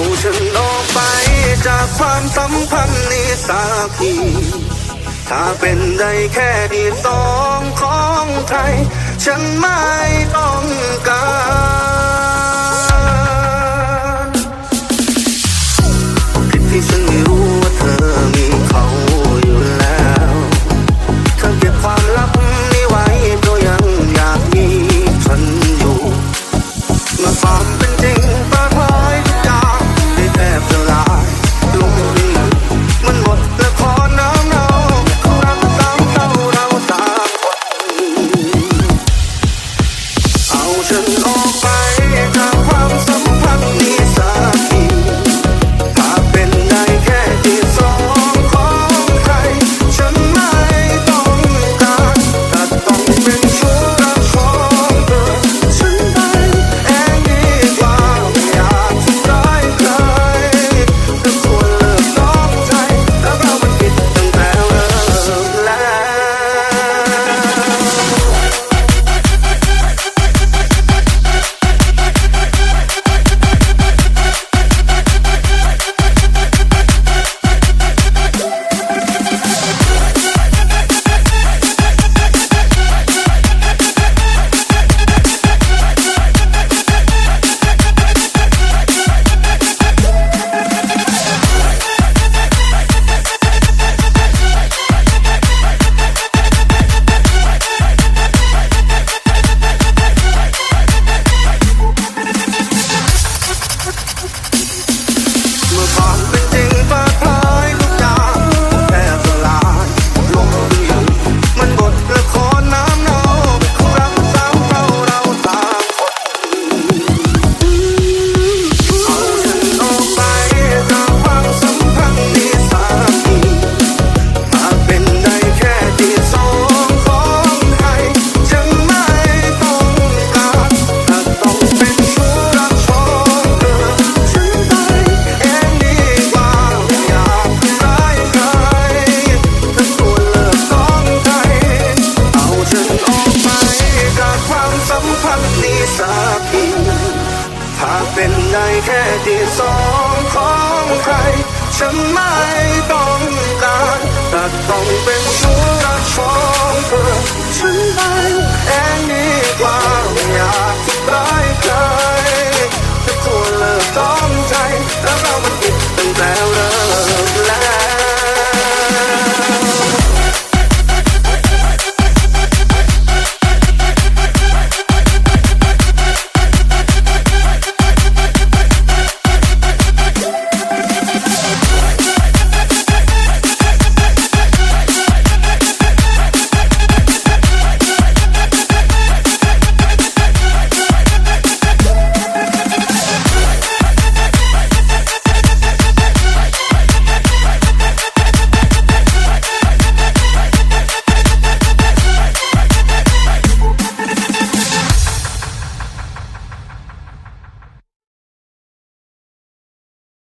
เอาฉันออกไปจากความสัมพันธ์นี้สักทีถ้าเป็นได้แค่ดีสองของไทย ฉันไม่ต้องการ ค่ที่สองของใคร ฉันไม่ต้องการแต่ต้องเป็นชู้รักของเธอ